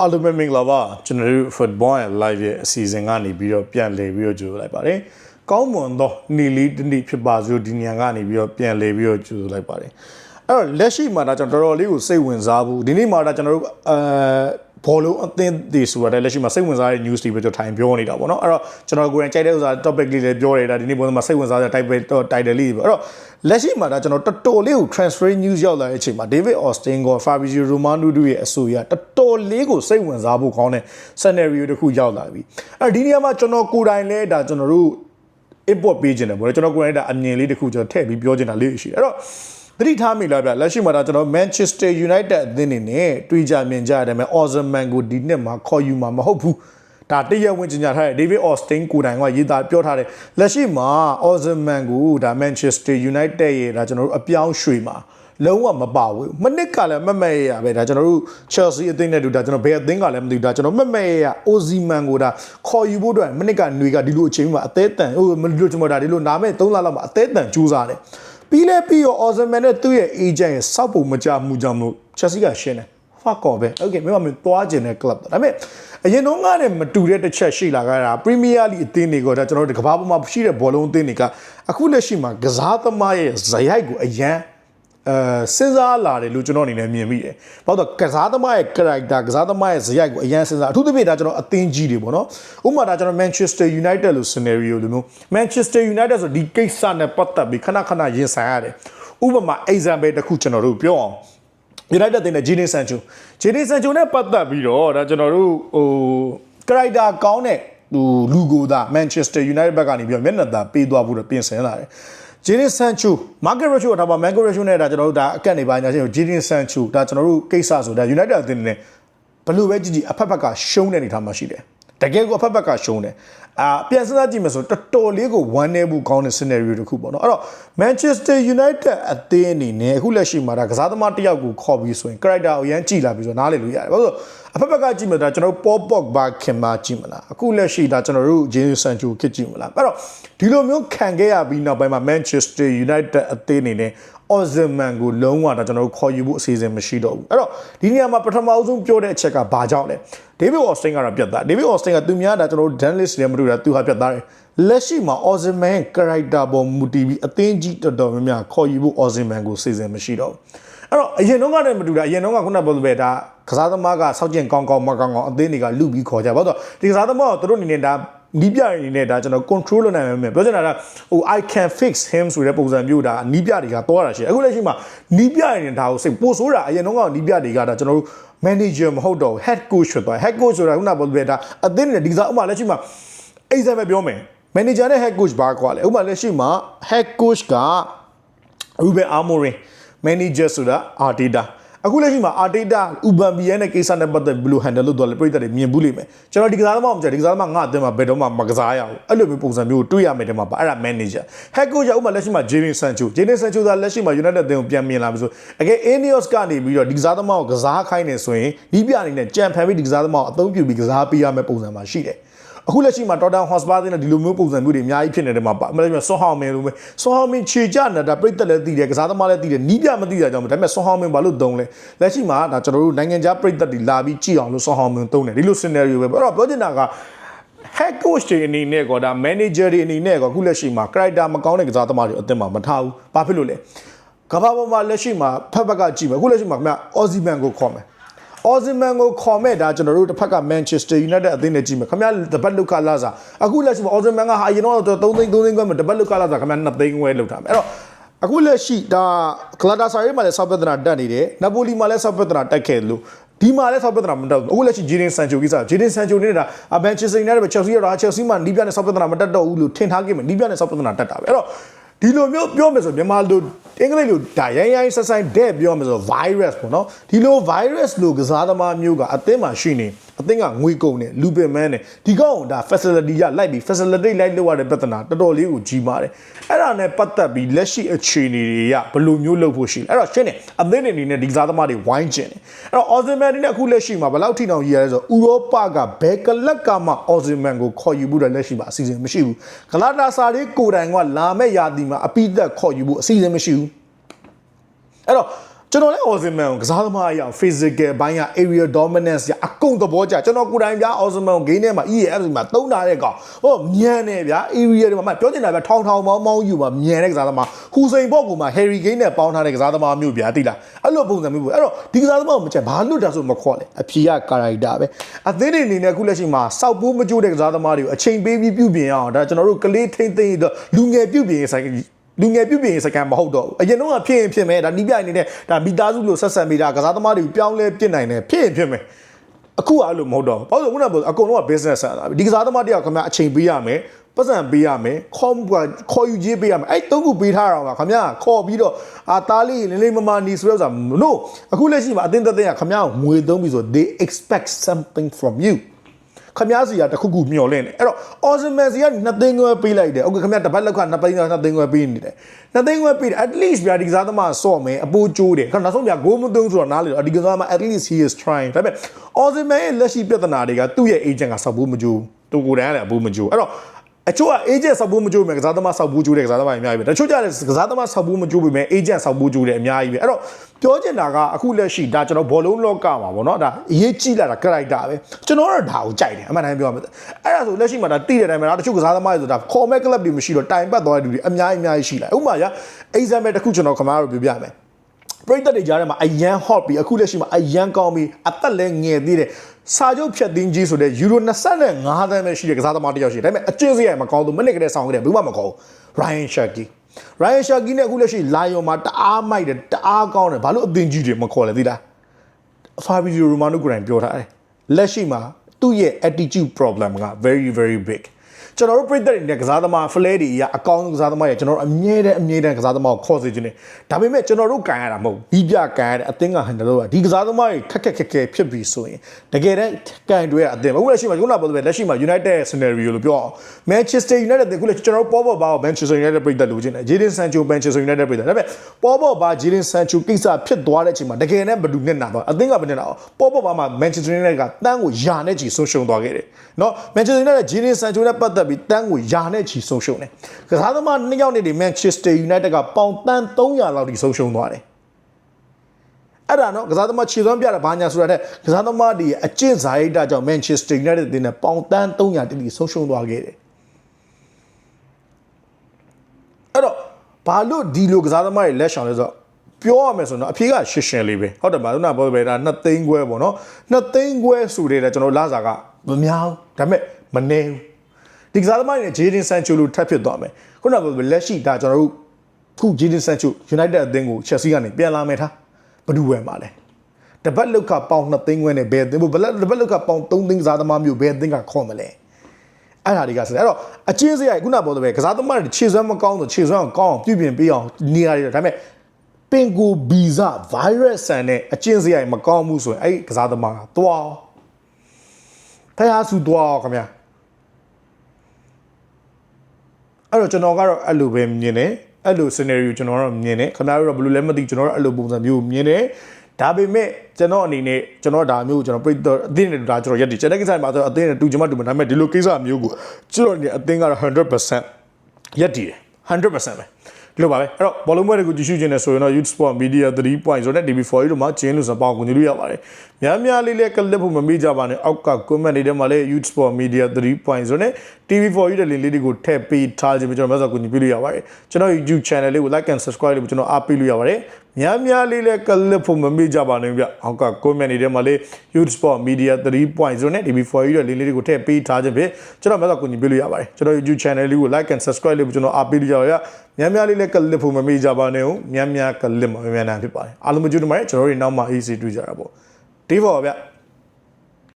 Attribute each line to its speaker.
Speaker 1: အားလုံးပဲမင်္ဂလာပါကျွန်တော်တို့ football and live ရဲ့အစီအစဉ်ကနေပြီးတော့ပြန်လည်ပြီးတော့ကြိုဆိုလိုက်ပါတယ်။ကောင်းမွန်သောနေ့လေးတစ်နေ့ဖြစ်ပါစို့ဒီညံကနေပြီးတော့ပြန်လည်ပြီးတော့ကြိုဆိုလိုက်ပါတယ်။အဲ့တော့လက်ရှိမှာဒါကျွန်တော်တော်တော်လေးကိုစိတ်ဝင်စားဘူးဒီနေ့မှာဒါကျွန်တော်တို့အဲ ဘောလုံးအသင်းတွေဆိုတာလည်းလက်ရှိမှာစိတ်ဝင်စားတဲ့ news တွေပဲကျွန်တော်ထိုင်ပြောနေတာပေါ့နော်အဲ့တော့ကျွန်တော်ကိုယ်တိုင်ကြိုက်တဲ့ဥစား topic လေးလည်းပြောနေတာဒီနေ့ပုံစံမှာစိတ်ဝင်စားတဲ့ type title လေးပဲအဲ့တော့လက်ရှိမှာဒါကျွန်တော်တော်တော်လေးကို transfer news ရောက်လာတဲ့အချိန်မှာ David Austin က Fabrizio Romano တို့ရဲ့အဆိုအရတော်တော်လေးကိုစိတ်ဝင်စားဖို့ကောင်းတဲ့ scenario တစ်ခုရောက်လာပြီအဲ့ဒီနေရာမှာကျွန်တော်ကိုယ်တိုင်လည်းဒါကျွန်တော်တို့ import ပေးခြင်းတယ်ပေါ့လေကျွန်တော်ကိုယ်တိုင်ဒါအမြင်လေးတစ်ခုကျွန်တော်ထည့်ပြီးပြောချင်တာလေးရှိတယ်အဲ့တော့ သတိထားမိလားဗျလက်ရှိမှာဒါကျွန်တော် Manchester United အသင်းနေနဲ့တွေးကြမြင်ကြရတယ်မယ် Osimhen ကိုဒီနှစ်မှာခေါ်ယူမှာမဟုတ်ဘူးဒါတရက်ဝင်ကြညာထားတဲ့ David Austin ကိုယ်တိုင်ကရေးသားပြောထားတယ်လက်ရှိမှာ Osimhen ကိုဒါ Manchester United ရဲ့ဒါကျွန်တော်တို့အပြောင်းရွှေ့မှာလုံးဝမပါဘူးမနစ်ကလည်းမမက်ရရပဲဒါကျွန်တော်တို့ Chelsea အသင်းနဲ့တူဒါကျွန်တော်ဘယ်အသင်းကလည်းမသိဘူးဒါကျွန်တော်မမက်ရရ Osimhen ကိုဒါခေါ်ယူဖို့အတွက်မနစ်ကຫນွေကဒီလိုအချိန်မှာအသေးတန်ဟိုမလို့ကျွန်တော်ဒါဒီလိုနားမဲ့3လလောက်မှာအသေးတန်ကြိုးစားတယ် ပြီးလဲပြီးရော Osimhen နဲ့သူ့ရဲ့ agent ရဲ့စောက်ပုံမကြမှုကြောင့်မို့ Chelsea ကရှင်းတယ် fuck off ပဲ okay မင်းမမင်းသွားကျင်တဲ့ club ဒါပေမဲ့အရင်တော့ကလည်းမတူတဲ့တစ်ချက်ရှိလာကြတာ Premier League အသင်းတွေကဒါကျွန်တော်တို့ကဘာပေါ်မှာရှိတဲ့ဘောလုံးအသင်းတွေကအခုလက်ရှိမှာကစားသမားရဲ့ဇယိုက်ကိုအရန် အဲစဉ်းစားလာတယ်လို့ကျွန်တော်အနေနဲ့မြင်မိတယ်။ဘာလို့ကစားသမားရဲ့ character ကစားသမားရဲ့ဇယိုက်ကိုအရန်စဉ်းစားအထူးသဖြင့်ဒါကျွန်တော်အသင်းကြီးတွေပေါ့နော်။ဥပမာဒါကျွန်တော် Manchester United လို့ scenario လိုမျိုး Manchester United ဆိုဒီကိစ္စနဲ့ပတ်သက်ပြီးခဏခဏရင်ဆိုင်ရတယ်။ဥပမာ example တစ်ခုကျွန်တော်တို့ပြောအောင် United တင်တဲ့ Jadon Sancho Jadon Sancho နဲ့ပတ်သက်ပြီးတော့ဒါကျွန်တော်တို့ဟို character ကောင်းတဲ့ဟိုလူကိုသာ Manchester United ဘက်ကနေပြီးတော့မျက်နှာသာပေးသွားဖို့တော့ပြင်ဆင်လာတယ်။ Jadon Sancho Market Ratio ကဒါပါ Market Ratio နဲ့ဒါကျွန်တော်တို့ဒါအကန့်နေပါညာချင်း Jadon Sancho ဒါကျွန်တော်တို့ကိစ္စဆိုဒါ United အသင်းနဲ့ဘလို့ပဲကြည့်ကြည့်အဖက်ဖက်ကရှုံးတဲ့အနေထားမှာရှိတယ်။ တကယ်ကိုအဖက်ဖက်ကရှုံးတယ်။အာပြန်စဉ်းစားကြည့်မယ်ဆိုတော်တော်လေးကိုဝမ်းနေမှုကောင်းတဲ့ scenario တစ်ခုပေါ့နော်။အဲ့တော့ Manchester United အသင်းအနေနဲ့အခုလက်ရှိမှာဒါကစားသမားတစ်ယောက်ကိုခေါ်ပြီးဆိုရင် character ကိုရမ်းကြည့်လာပြီးဆိုတော့နားလည်လို့ရတယ်။ဘာလို့အဖက်ဖက်ကကြည့်မယ်ဒါကျွန်တော်တို့ Paul Pogba ခင်မှာကြည့်မလား။အခုလက်ရှိဒါကျွန်တော်တို့ Jadon Sancho ခစ်ကြည့်မလား။အဲ့တော့ဒီလိုမျိုးခံခဲ့ရပြီးနောက်ပိုင်းမှာ Manchester United အသင်းအနေနဲ့ Osimhen ကိုလုံးဝဒါကျွန်တော်တို့ခေါ်ယူဖို့အစီအစဉ်မရှိတော့ဘူးအဲ့တော့ဒီနေရာမှာပထမအဆုံးပြောတဲ့အချက်ကဘာကြောင့်လဲ David Austin ကတော့ပြတ်သား David Austin ကသူများဒါကျွန်တော်တို့ journalist တွေမတွေ့တာသူဟာပြတ်သားတယ်လက်ရှိမှာ Osimhen character ပေါ်မူတည်ပြီးအသင်းကြီးတော်တော်များများခေါ်ယူဖို့ Osimhen ကိုစီစဉ်မရှိတော့ဘူးအဲ့တော့အရင်တော့ကလည်းမတူတာအရင်တော့ကခုနပြောလိုပဲဒါကစားသမားကစောက်ကျင်ကောင်းကောင်းမကောင်းကောင်းအသင်းတွေကလူပြီးခေါ်ကြဘာလို့ဒီကစားသမားကသူတို့အနေနဲ့ဒါနီးပြအနေနဲ့ဒါကျွန်တော် control လုပ်နိုင်မယ်ပြောချင်တာကဟို I can fix him ဆိုတဲ့ပုံစံမျိုးဒါနီးပြတွေကသွားတာရှိတယ်အခုလက်ရှိမှာနီးပြအနေနဲ့ဒါကိုစိတ်ပိုဆိုးတာအရင်တော့ကနီးပြတွေကဒါကျွန်တော်တို့ manager မဟုတ်တော့ head coach ဖြစ်သွား head coach ဆိုတာခုနကပြောပြတာအသင်းနဲ့ဒီစားဥမာလက်ရှိမှာအိစံပဲပြောမယ် manager နဲ့ head coach ဘာကွာလဲဥမာလက်ရှိမှာ head coach က Ruben Amorim manager ဆိုတာ Arteta အခုလက်ရှိမှာ Arteta Aubameyang နဲ့ကိစ္စနဲ့ပတ်သက်ဘယ်လို handle လုပ်သွားလဲပြည်သက်တွေမြင်ဘူးလိမ့်မယ်ကျွန်တော်ဒီကစားသမားမကြဒီကစားသမားငါအသင်းမှာဘယ်တော့မှမကစားရဘူးအဲ့လိုမျိုးပုံစံမျိုးတွေးရမယ်တဲ့မှာပါအဲ့ဒါ manager head coach ကဥပမာလက်ရှိမှာ Jadon Sancho Jadon Sancho ကလက်ရှိမှာ United အသင်းကိုပြန်မြင်လာပြီဆိုအကယ် Ineos ကနေပြီးတော့ဒီကစားသမားကိုကစားခိုင်းနေဆိုရင်ဒီပြအနေနဲ့ကြံဖန်ပြီးဒီကစားသမားကိုအသုံးပြုပြီးကစားပေးရမယ့်ပုံစံမှာရှိတယ် အခုလက်ရှိမှာ Tottenham Hotspur တဲ့ဒီလိုမျိုးပုံစံမျိုးတွေအများကြီးဖြစ်နေတယ်မှာပါအမှန်တကယ်ဆွန်ဟောင်းမင်းလိုပဲဆွန်ဟောင်းမင်းခြေကြနေတာပြိတက်လည်းသိတယ်ကစားသမားလည်းသိတယ်နီးပြမသိတာကြောင့်ဒါပေမဲ့ဆွန်ဟောင်းမင်းဘာလို့တုံးလဲလက်ရှိမှာဒါကျွန်တော်တို့နိုင်ငံခြားပြိတက်တွေလာပြီးကြည့်အောင်လို့ဆွန်ဟောင်းမင်းတုံးတယ်ဒီလို scenario ပဲအဲ့တော့ပြောချင်တာက head coach တွေအနေနဲ့ကောဒါ manager တွေအနေနဲ့ကောအခုလက်ရှိမှာ character မကောင်းတဲ့ကစားသမားတွေအသင်းမှာမထားဘူးဘာဖြစ်လို့လဲကမ္ဘာပေါ်မှာလက်ရှိမှာဖက်ဖက်ကကြည့်မယ်အခုလက်ရှိမှာခင်ဗျ Osimhen ကိုခေါ်မယ် Osimhen ကိုခေါ်မဲ့ဒါကျွန်တော်တို့တစ်ဖက်က Manchester United အသင်းနဲ့ကြည့်မယ်ခင်ဗျတပတ်လုကလာစားအခုလက်ရှိမှာ Osimhen ကဟာအရင်တော့3သိန်း3သိန်းခွဲမှာတပတ်လုကလာစားခင်ဗျ2သိန်းခွဲလောက်ထားမယ်အဲ့တော့အခုလက်ရှိဒါကလာတာဆာရေးမှာလည်းဆောက်ပဒနာတက်နေတယ်နပိုလီမှာလည်းဆောက်ပဒနာတက်ခဲ့လို့ဒီမှာလည်းဆောက်ပဒနာမတက်ဘူးအခုလက်ရှိဂျီဒင်ဆန်ချိုကိစ္စဂျီဒင်ဆန်ချိုနေတာမန်ချက်စတာယူနိုက်တက်ပဲချက်စီရတာချက်စီမှာနီးပြနဲ့ဆောက်ပဒနာမတက်တော့ဘူးလို့ထင်ထားခဲ့မယ်နီးပြနဲ့ဆောက်ပဒနာတက်တာပဲအဲ့တော့ ဒီလိုမျိုးပြောမယ်ဆိုမြန်မာလိုအင်္ဂလိပ်လိုဒါရိုင်းရိုင်းဆက်ဆိုင်တဲ့ပြောမယ်ဆို virus ပေါ့နော်ဒီလို virus လိုကစားသမားမျိုးကအသင်းမှာရှိနေ အသင်းကငွေကုန်တယ်လူပင်မန်းတယ်ဒီကောင်ဒါ facility ရလိုက်ပြီး facility လိုက်လို့ရတဲ့ပြဿနာတော်တော်လေးကိုကြီးမားတယ်အဲ့ဒါနဲ့ပတ်သက်ပြီးလက်ရှိအခြေအနေတွေကဘယ်လိုမျိုးလုပ်ဖို့ရှိလဲအဲ့တော့ရှင်းတယ်အသင်းတွေအနေနဲ့ဒီကစားသမားတွေဝိုင်းကျင်တယ်အဲ့တော့ Osimhen နဲ့အခုလက်ရှိမှာဘယ်လောက်ထိတောင်ရည်ရလဲဆိုတော့ဥရောပကဘယ်ကလပ်ကမှ Osimhen ကိုခေါ်ယူဖို့လက်ရှိမှာအစီအစဉ်မရှိဘူးဂလာတာစာလေးကိုတိုင်ကလာမဲ့ရာသီမှာအပိသက်ခေါ်ယူဖို့အစီအစဉ်မရှိဘူးအဲ့တော့ ကျွန်တော်လည်း Osman ကိုကစားသမားအရာ physical ဘိုင်းက area dominance ရအကုန်သဘောကျကျွန်တော်ကိုယ်တိုင်ဗျာ Osman ကို game ထဲမှာ EAF မှာတုံးထားတဲ့ကောင်ဟောမြန်နေဗျာ area တွေမှာပြောချင်တာဗျာထောင်ထောင်မောင်းမောင်းယူမှာမြန်တဲ့ကစားသမားဟူစိန်ဘော့ကူမှာ Harry Kane နဲ့ပေါင်းထားတဲ့ကစားသမားမျိုးဗျာသိလားအဲ့လိုပုံစံမျိုးပေါ့အဲ့တော့ဒီကစားသမားကိုမချက်ဘာလွတ်တာဆိုမခေါ်လဲအဖြေက character ပဲအသင်းတွေအနေနဲ့အခုလက်ရှိမှာစောက်ပိုးမကြိုးတဲ့ကစားသမားတွေကိုအချိန်ပေးပြီးပြုပြင်အောင်ဒါကျွန်တော်တို့ကလေးထိမ့်သိမ့်တော့လူငယ်ပြုပြင်ရေးဆိုင် လူငယ်ပြုပြင်ရေးစကန်မဟုတ်တော့ဘူးအရင်တော့ကဖြစ်ရင်ဖြစ်မယ်ဒါနီးပြိုင်နေတဲ့ဒါမိသားစုလို့ဆက်ဆံမိတာကစားသမားတွေကိုပြောင်းလဲပြစ်နိုင်တယ်ဖြစ်ရင်ဖြစ်မယ်အခုကအဲ့လိုမဟုတ်တော့ဘူးဘာလို့လဲခုနကပြောအကုန်လုံးက business ဆန်တာဒီကစားသမားတယောက်ခင်ဗျအချိန်ပေးရမယ်ပတ်စံပေးရမယ်ခေါ်ခေါ်ယူကြီးပေးရမယ်အဲ့တုံးခုပေးထားတာပါခင်ဗျခေါ်ပြီးတော့အာသားလေးလင်းလေးမမနီဆိုတော့ဆိုတာ no အခုလက်ရှိမှာအတင်းသက်သက်ကခင်ဗျငွေသုံးပြီးဆို they expect something from you ခမားစီကတခုခုမျောလင့်တယ်အဲ့တော့ Osman စီမန်စီက2သိန်းခွဲပေးလိုက်တယ်ဟုတ်ကဲ့ခင်ဗျတပတ်လောက်က2သိန်းခွဲ2သိန်းခွဲပေးနေတယ်2သိန်းခွဲပေးတယ် at least ဗျာဒီကစားသမားဆော့မယ်အပိုးကျိုးတယ်ခင်ဗျနောက်ဆုံးဗျာ goal မသွင်းဆိုတော့နားလေတော့ဒီကစားသမား at least he is trying ဒါပေမဲ့ Osimhen ရဲ့လက်ရှိပြဿနာတွေကသူ့ရဲ့ agent ကဆော့ဖို့မကြိုးတူကိုတန်းလည်းအပိုးမကြိုးအဲ့တော့ အချို့က agent ဆောက်ဖို့မကြိုးမယ်ကစားသမားဆောက်ဖို့ကြိုးတယ်ကစားသမားအများကြီးပဲတချို့ကြတယ်ကစားသမားဆောက်ဖို့မကြိုးပေမဲ့ agent ဆောက်ဖို့ကြိုးတယ်အများကြီးပဲအဲ့တော့ပြောချင်တာကအခုလက်ရှိဒါကျွန်တော်ဘောလုံးလောကမှာပေါ့နော်ဒါအရေးကြီးလာတာ character ပဲကျွန်တော်ကတော့ဒါကိုကြိုက်တယ်အမှန်တမ်းပြောရမယ်အဲ့ဒါဆိုလက်ရှိမှာဒါတိတဲ့အတိုင်းပဲဒါတချို့ကစားသမားတွေဆိုတာခေါ်မဲ့ club တွေမရှိတော့တိုင်ပတ်သွားတဲ့လူတွေအများကြီးအများကြီးရှိလာဥပမာရ example တစ်ခုကျွန်တော်ခမားတို့ပြပြမယ် ပရိသတ်တွေကြားထဲမှာအရန် hot ပြီးအခုလက်ရှိမှာအရန်ကောင်းပြီးအသက်လည်းငယ်သေးတယ်စာချုပ်ဖြတ်သိမ်းကြီးဆိုတဲ့ယူရို25သန်းပဲရှိတဲ့ကစားသမားတစ်ယောက်ရှိတယ်ဒါပေမဲ့အကျဉ်းစရိုက်မကောင်းဘူးမနစ်ကလေးဆောင်းခဲ့တယ်ဘူးမှမကောင်းဘူး Ryan Shaki Ryan Shaki နဲ့အခုလက်ရှိလာယုံမှာတအားမိုက်တယ်တအားကောင်းတယ်ဘာလို့အသင်ကြီးတွေမခေါ်လဲသိလား Fabrizio Romano ကိုယ်တိုင်ပြောထားတယ်လက်ရှိမှာသူ့ရဲ့ attitude problem က very very big ကျွန်တော်တို့ပြည်သက်တွေနဲ့ကစားသမား flare တွေအရအကောင်းဆုံးကစားသမားတွေကျွန်တော်တို့အမြဲတမ်းအမြဲတမ်းကစားသမားကိုခေါ်စေခြင်းနဲ့ဒါပေမဲ့ကျွန်တော်တို့ကန်ရတာမဟုတ်ဒီပြကန်ရတဲ့အသင်းကဟန်တယ်လို့ဒီကစားသမားတွေခက်ခက်ခက်ခဲဖြစ်ပြီးဆိုရင်တကယ်တမ်းကန်တွေကအသင်းအခုလက်ရှိမှာခုနကပြောတဲ့လက်ရှိမှာ United scenario လို့ပြောအောင် Manchester United တဲ့ခုလက်ကျွန်တော်တို့ပေါ်ပေါ်ပါကို Manchester United ပြည်သက်လို့ခြင်းနဲ့ Jadon Sancho Manchester United ပြည်သက်ဒါပေမဲ့ပေါ်ပေါ်ပါ Jadon Sancho ကိစ္စဖြစ်သွားတဲ့အချိန်မှာတကယ်တမ်းဘယ်သူနဲ့နာတော့အသင်းကဘယ်နဲ့နာတော့ပေါ်ပေါ်ပါမှာ Manchester United ကတန်းကိုယာနဲ့ချီဆုံးရှုံးသွားခဲ့တယ်เนาะ Manchester United Jadon Sancho နဲ့ပတ်သက် ပြီးတန်းကိုယာနဲ့ချီဆုံးရှုံးတယ်ကစားသမားနှစ်ယောက်နဲ့ဒီ Manchester United ကပေါင်တန်း300လောက်ထိဆုံးရှုံးသွားတယ်အဲ့ဒါနော်ကစားသမားခြေသွမ်းပြတာဘာညာဆိုတာတဲ့ကစားသမားဒီအကျင့်စာရိတ္တကြောင့် Manchester United တင်တဲ့ပေါင်တန်း300တိတိဆုံးရှုံးသွားခဲ့တယ်အဲ့တော့ဘာလို့ဒီလိုကစားသမားတွေလက်ဆောင်လဲဆိုတော့ပြောရမယ်ဆိုတော့အဖြေကရှင်းရှင်းလေးပဲဟုတ်တယ်ပါခုနပြောပဲဒါ2သိန်းခွဲပေါ့နော်2သိန်းခွဲဆိုတဲ့ကျွန်တော်လာစာကမများဘူးဒါပေမဲ့မနေဘူး ဒီကစားသမားတွေနဲ့ဂျေဒင်ဆန်ချိုလိုထပ်ဖြစ်သွားမယ်ခုနကပြောပဲလက်ရှိဒါကျွန်တော်တို့ခုဂျေဒင်ဆန်ချို United အသင်းကို Chelsea ကနေပြန်လာမယ်ထားဘယ်သူဝယ်မှာလဲတပတ်လောက်ကပေါင်2သိန်းခွဲနဲ့ဘယ်အသင်းဘယ်တပတ်လောက်ကပေါင်3သိန်းကစားသမားမျိုးဘယ်အသင်းကခေါ်မလဲအဲ့ဒါတွေကဆိုအဲ့တော့အချင်းစရိုက်ခုနပြောတဲ့ပဲကစားသမားတွေခြေစွမ်းမကောင်းဆိုခြေစွမ်းကိုကောင်းအောင်ပြုပြင်ပေးအောင်နေရာတွေဒါပေမဲ့ပင်ကိုဗီဇ virus ဆန်နဲ့အချင်းစရိုက်မကောင်းမှုဆိုရင်အဲ့ဒီကစားသမားကသွားဖះဆူသွားခင်ဗျာ အဲ့တော့ကျွန်တော်ကတော့အဲ့လိုပဲမြင်တယ်အဲ့လို scenario ကျွန်တော်ကတော့မြင်တယ်ခင်ဗျားတို့တော့ဘယ်လိုလဲမသိကျွန်တော်တို့အဲ့လိုပုံစံမျိုးမြင်တယ်ဒါပေမဲ့ကျွန်တော်အနေနဲ့ကျွန်တော်ဒါမျိုးကိုကျွန်တော်ပြည့်တော့အသင်းနဲ့ဒါကျွန်တော်ရက်တည်ကျွန်တော်ကိစ္စမှာဆိုအသင်းနဲ့တူချင်မှတူမှာဒါပေမဲ့ဒီလိုကိစ္စမျိုးကိုကျွန်တော်အနေနဲ့အသင်းကတော့100%ရက်တည်တယ်100%ပဲဒီလိုပါပဲအဲ့တော့ဘောလုံးပွဲတွေကိုကြည့်ရှုခြင်းနဲ့ဆိုရင်တော့ Youth Sport Media 3 point ဆိုတဲ့ TV4 တို့မှာကျင်းလို့စပေါင်းကိုကြည့်လို့ရပါတယ်။များများလေးလေးကလစ်ဖို့မမေ့ကြပါနဲ့အောက်က comment တွေထဲမှာလည်း Youth Sport Media 3 point ဆိုတဲ့ TV4 ရဲ့ link လေးတွေကိုထည့်ပေးထားခြင်းပဲကျွန်တော်မျိုးစောကိုကြည့်လို့ရပါတယ်။ကျွန်တော် YouTube channel လေးကို like and subscribe လို့ကျွန်တော်အားပေးလို့ရပါတယ်။များများလေးလေးကလစ်ဖို့မမေ့ကြပါနဲ့ဗျ။အောက်က comment တွေထဲမှာလည်း Youth Sport Media 3 point ဆိုတဲ့ TV4 ရဲ့ link လေးတွေကိုထည့်ပေးထားခြင်းပဲကျွန်တော်မျိုးစောကိုကြည့်လို့ရပါတယ်။ကျွန်တော် YouTube channel လေးကို like and subscribe လို့ကျွန်တော်အားပေးလို့ရပါတယ်။များများလေးလေးကလစ်ဖို့မမေ့ကြပါနဲ့ဦး။များများကလစ်မှာများများနာဖြစ်ပါတယ်။အားလုံးမကြည့်တော့မှကျွန်တော်တို့နောက်မှ AC တွေ့ကြတာပေါ့။ဒီပေါ်ဗျ။